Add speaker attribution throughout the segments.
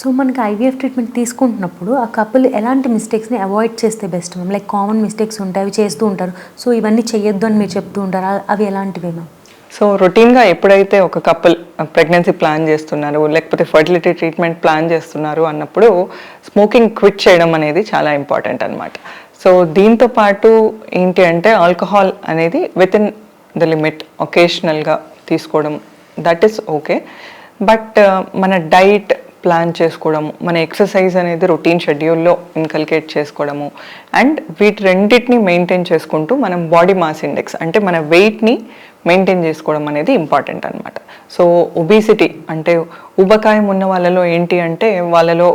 Speaker 1: So మనకి IVF treatment తీసుకుంటున్నప్పుడు ఆ కపుల్ ఎలాంటి మిస్టేక్స్ని అవాయిడ్ చేస్తే best ma'am like common mistakes ఉంటాయి అవి చేస్తూ ఉంటారు. సో ఇవన్నీ చేయొద్దు అని మీరు చెప్తూ ఉంటారు. అవి ఎలాంటివి మ్యామ్
Speaker 2: సో రొటీన్గా ఎప్పుడైతే ఒక కపుల్ ప్రెగ్నెన్సీ ప్లాన్ చేస్తున్నారు లేకపోతే ఫర్టిలిటీ ట్రీట్మెంట్ ప్లాన్ చేస్తున్నారు అన్నప్పుడు స్మోకింగ్ క్విట్ చేయడం అనేది చాలా ఇంపార్టెంట్ అనమాట సో దీంతో పాటు ఏంటి అంటే ఆల్కహాల్ అనేది విత్ ఇన్ ద లిమిట్ ఒకేషనల్గా తీసుకోవడం దట్ ఈస్ ఓకే బట్ మన డైట్ ప్లాన్ చేసుకోవడము మన ఎక్సర్సైజ్ అనేది రొటీన్ షెడ్యూల్లో ఇన్కల్కేట్ చేసుకోవడము అండ్ వీటి రెండింటిని మెయింటైన్ చేసుకుంటూ మనం బాడీ మాస్ ఇండెక్స్ అంటే మన వెయిట్ని మెయింటైన్ చేసుకోవడం అనేది ఇంపార్టెంట్ అనమాట సో ఒబీసిటీ అంటే ఉబకాయం ఉన్న వాళ్ళలో ఏంటి అంటే వాళ్ళలో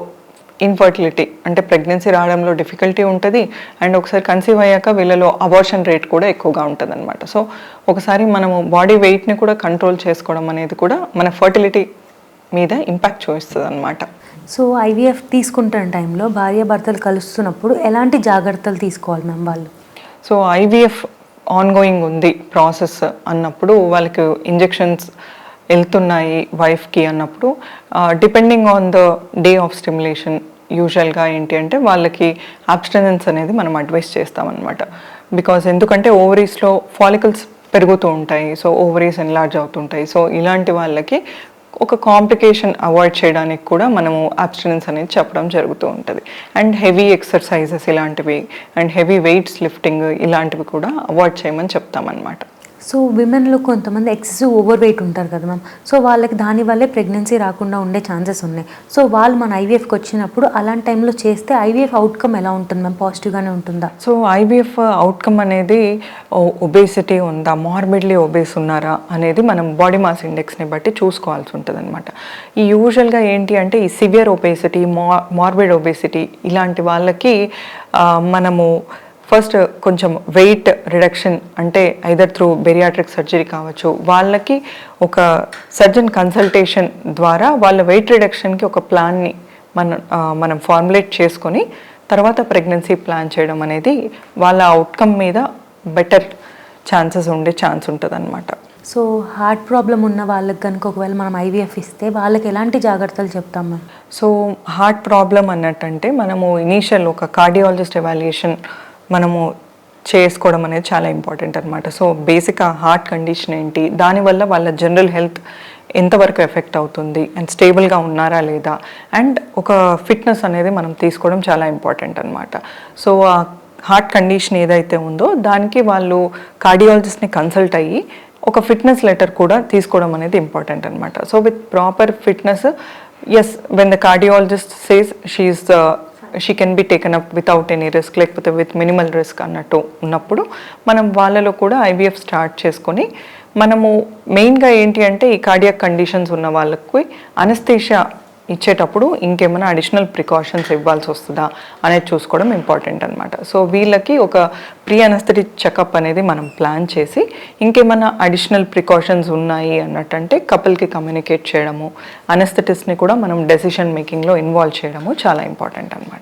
Speaker 2: ఇన్ఫర్టిలిటీ అంటే ప్రెగ్నెన్సీ రావడంలో డిఫికల్టీ ఉంటుంది అండ్ ఒకసారి కన్సీవ్ అయ్యాక వీళ్ళలో అబార్షన్ రేట్ కూడా ఎక్కువగా ఉంటుంది అనమాట సో ఒకసారి మనము బాడీ వెయిట్ని కూడా కంట్రోల్ చేసుకోవడం అనేది కూడా మన ఫర్టిలిటీ మీద ఇంపాక్ట్ చూపిస్తుంది అనమాట
Speaker 1: సో ఐవీఎఫ్ తీసుకుంటున్న టైంలో భార్య భర్తలు కలుస్తున్నప్పుడు ఎలాంటి జాగ్రత్తలు తీసుకోవాలి మ్యామ్ వాళ్ళు?
Speaker 2: సో ఐవీఎఫ్ ఆన్గోయింగ్ ఉంది ప్రాసెస్ అన్నప్పుడు వాళ్ళకి ఇంజెక్షన్స్ వెళ్తున్నాయి వైఫ్కి అన్నప్పుడు. Depending on the day of stimulation యూజువల్గా ఏంటి అంటే వాళ్ళకి అబ్స్టెనెన్స్ అనేది మనం అడ్వైస్ చేస్తామన్నమాట. బికాజ్ ఎందుకంటే ఓవరీస్లో ఫాలికల్స్ పెరుగుతూ ఉంటాయి సో ఓవరీస్ ఎన్లార్జ్ అవుతుంటాయి. సో ఇలాంటి వాళ్ళకి ఒక కాంప్లికేషన్ అవాయిడ్ చేయడానికి కూడా మనము అబ్స్టినెన్స్ అనేది చెప్పడం జరుగుతూ ఉంటుంది. అండ్ హెవీ ఎక్సర్సైజెస్ ఇలాంటివి అండ్ హెవీ వెయిట్స్ లిఫ్టింగ్ ఇలాంటివి కూడా అవాయిడ్ చేయమని చెప్తామన్నమాట.
Speaker 1: సో విమెన్లో కొంతమంది ఎక్సెసివ్ ఓవర్ వెయిట్ ఉంటారు కదా మ్యామ్ సో వాళ్ళకి దానివల్లే ప్రెగ్నెన్సీ రాకుండా ఉండే ఛాన్సెస్ ఉన్నాయి. సో వాళ్ళు మన ఐవీఎఫ్కి వచ్చినప్పుడు అలాంటి టైంలో చేస్తే ఐవీఎఫ్ అవుట్కమ్ ఎలా ఉంటుంది మ్యామ్ పాజిటివ్గానే ఉంటుందా?
Speaker 2: సో ఐవీఎఫ్ అవుట్కమ్ అనేది ఒబేసిటీ ఉందా? మార్బిడ్లీ ఒబేస్ ఉన్నారా? అనేది మనం బాడీ మాస్ ఇండెక్స్ని బట్టి చూసుకోవాల్సి ఉంటుంది అనమాట ఈ యూజువల్గా ఏంటి అంటే ఈ సివియర్ ఒబేసిటీ మా మార్బిడ్ ఒబేసిటీ ఇలాంటి వాళ్ళకి మనము ఫస్ట్ కొంచెం వెయిట్ రిడక్షన్ అంటే ఐదర్ త్రూ బెరియాట్రిక్ సర్జరీ కావచ్చు వాళ్ళకి ఒక సర్జన్ కన్సల్టేషన్ ద్వారా వాళ్ళ వెయిట్ రిడక్షన్కి ఒక ప్లాన్ని మనం మనం ఫార్ములేట్ చేసుకొని తర్వాత ప్రెగ్నెన్సీ ప్లాన్ చేయడం అనేది వాళ్ళ అవుట్కమ్ మీద బెటర్ ఛాన్సెస్ ఉండే ఛాన్స్ ఉంటుంది అనమాట
Speaker 1: సో హార్ట్ ప్రాబ్లం ఉన్న వాళ్ళకి కనుక ఒకవేళ మనం ఐవీఎఫ్ ఇస్తే వాళ్ళకి ఎలాంటి జాగ్రత్తలు చెప్తాం మ్యామ్?
Speaker 2: సో హార్ట్ ప్రాబ్లం అన్నట్టంటే మనము ఇనీషియల్ ఒక కార్డియాలజిస్ట్ ఎవాల్యుయేషన్ మనము చేసుకోవడం అనేది చాలా ఇంపార్టెంట్ అనమాట సో బేసిక్ ఆ హార్ట్ కండిషన్ ఏంటి? దానివల్ల వాళ్ళ జనరల్ హెల్త్ ఎంతవరకు ఎఫెక్ట్ అవుతుంది? అండ్ స్టేబుల్గా ఉన్నారా లేదా? అండ్ ఒక ఫిట్నెస్ అనేది మనం తీసుకోవడం చాలా ఇంపార్టెంట్ అనమాట సో ఆ హార్ట్ కండిషన్ ఏదైతే ఉందో దానికి వాళ్ళు కార్డియాలజిస్ట్ని కన్సల్ట్ అయ్యి ఒక ఫిట్నెస్ లెటర్ కూడా తీసుకోవడం అనేది ఇంపార్టెంట్ అనమాట so with proper fitness as when the cardiologist says she is she can be taken up without any risk లేకపోతే విత్ మినిమల్ రిస్క్ అన్నట్టు ఉన్నప్పుడు మనం వాళ్ళలో కూడా ఐవీఎఫ్ స్టార్ట్ చేసుకొని మనము మెయిన్గా ఏంటి అంటే ఈ కార్డియాక్ కండిషన్స్ ఉన్న వాళ్ళకి అనస్థేషియా ఇచ్చేటప్పుడు ఇంకేమైనా అడిషనల్ ప్రికాషన్స్ ఇవ్వాల్సి వస్తుందా అనేది చూసుకోవడం ఇంపార్టెంట్ అనమాట సో వీళ్ళకి ఒక ప్రీ అనస్థెటిక్ చెకప్ అనేది మనం ప్లాన్ చేసి ఇంకేమైనా అడిషనల్ ప్రికాషన్స్ ఉన్నాయి అన్నట్టంటే కపుల్కి కమ్యూనికేట్ చేయడము అనస్థెటిస్ని కూడా మనం డెసిషన్ మేకింగ్లో ఇన్వాల్వ్ చేయడము చాలా ఇంపార్టెంట్ అనమాట